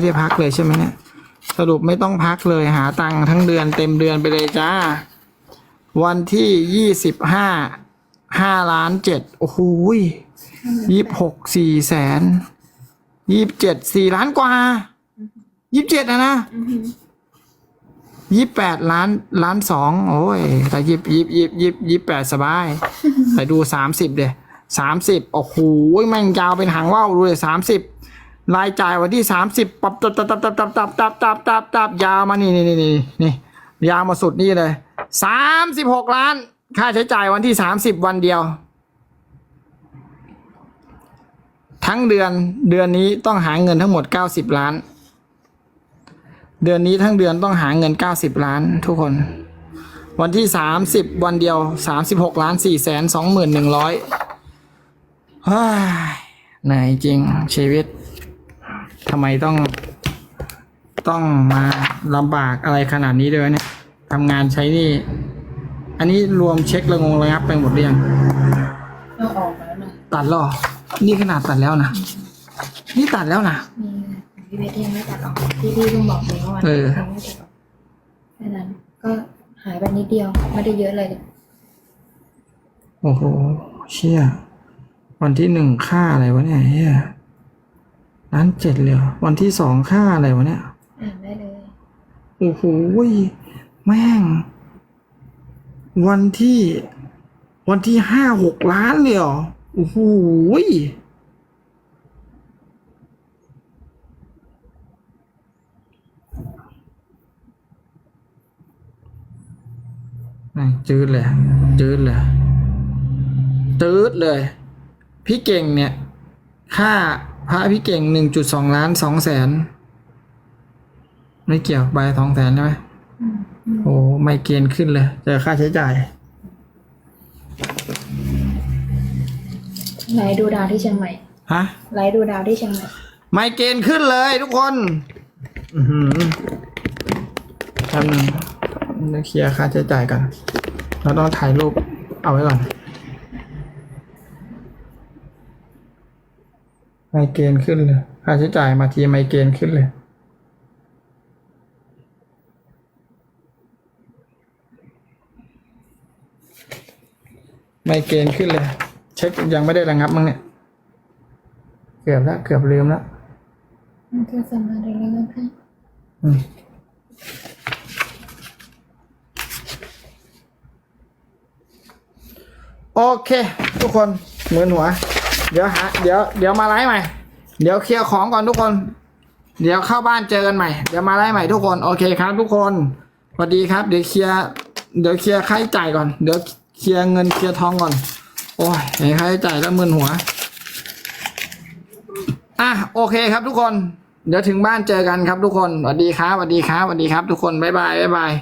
ไม่ได้พักเลยใช่ไหมเนี่ยสรุปไม่ต้องพักเลยหาตังค์ทั้งเดือนเต็มเดือนไปเลยจ้า วันที่ยี่สิบห้าห้าล้านเจ็ดโอ้โหยี่หกสี่แสนยี่บเจ็ดสี่ล้านกว่ายี่บเจ็ดนะนะอือหือยี่แปดล้านล้านสองโอ้ย แต่ยี่ยี่ยี่ยี่ยี่แปดสบาย แต่ดูสามสิบเดยสามสิบโอ้โหแม่งยาวเป็นหางว่าวดูเลยสามสิบ รายจ่ายวันที่สามสิบปับตับตับตับตับตับตับตับตับตับตับยาวมานี่นี่นี่นี่นี่ยาวมาสุดนี่เลยสามสิบหกล้าน ค่าใช้จ่ายวันที่สามสิบวันเดียว ทั้งเดือนเดือนนี้ต้องหาเงินทั้งหมดเก้าสิบล้าน เดือนนี้ทั้งเดือนต้องหาเงินเก้าสิบล้าน ทุกคน วันที่สามสิบวันเดียวสามสิบหกล้านสี่แสนสองหมื่นหนึ่งร้อยเหนื่อยจริงชีวิต ทำไมต้อง ต้องมาลำบากอะไรขนาดนี้ด้วยเนี่ยทำงานใช้หนี่ อันนี้รวมเช็คระงงระงับไปหมดหรือยังเอาออกแล้วนะตัดหรอนี่ขนาดตัดแล้วนะนี่ตัดแล้วนะ มีพี่เบสยังไม่ตัดออกพี่พี่เพิ่งบอกเลยว่าวันเอนี้อยังไม่ตัดออกแค่นั้นก็หายไปนิดเดียวไม่ได้เยอะเลยโอ้โหเชี่ยวันที่หนึ่งค่าอะไรวะเนี่ยเฮีย ล้านเจ็ดเลยเหรอวันที่สองค่าอะไรวะเนี่ยอ่านได้เลยโอ้โหแม่ง วันที่ วันที่ห้าหกล้านเลยเหรอโอ้โหแม่งจืดเลยจืดเลยจืดเลย พี่เก่งเนี่ย ค่า พระพี่เก่งหนึ่งจุดสองล้านสองแสนไม่เกี่ยวใบสองแสนใช่ไหมอืมอืมโอ้ไม่เกณฑ์ขึ้นเลยเจอค่าใช้จ่าย ไลฟ์ดูดาวที่เชียงใหม่ฮะ ไลฟ์ดูดาวที่เชียงใหม่ไม่เกณฑ์ขึ้นเลยทุกคนอือหือแป๊บนึงเดี๋ยวเคลียร์ค่าใช้จ่ายกันเราต้องถ่ายรูปเอาไว้ก่อน ไมเกณฑ์ขึ้นเลย ค่าใช้จ่ายมาทีไมเกณฑ์ขึ้นเลย ไมเกณฑ์ขึ้นเลย เช็คยังไม่ได้ระงับมั้งเนี่ย เกือบแล้ว เกือบลืมแล้วมันก็สามารถได้เรื่องให้อืมโอเค ทุกคนเหมือนหัว เดี๋ยวหาเดี๋ยวเดี๋ยวมาไลฟ์ใหม่ เดี๋ยวเคลียร์ของก่อนทุกคน เดี๋ยวเข้าบ้านเจอกันใหม่ เดี๋ยวมาไลฟ์ใหม่ทุกคน โอเคครับ ทุกคนสวัสดีครับ เดี๋ยวเคลียร์เดี๋ยวเคลียร์ค่าใช้จ่ายก่อน เดี๋ยวเคลียร์เงินเคลียร์ทองก่อน โอ้ยเห็นค่าใช้จ่ายแล้วมึนหัว อะโอเคครับทุกคน เดี๋ยวถึงบ้านเจอกันครับทุกคนสวัสดีครับสวัสดีครับสวัสดีครับ ทุกคนบ๊ายบายบ๊ายบาย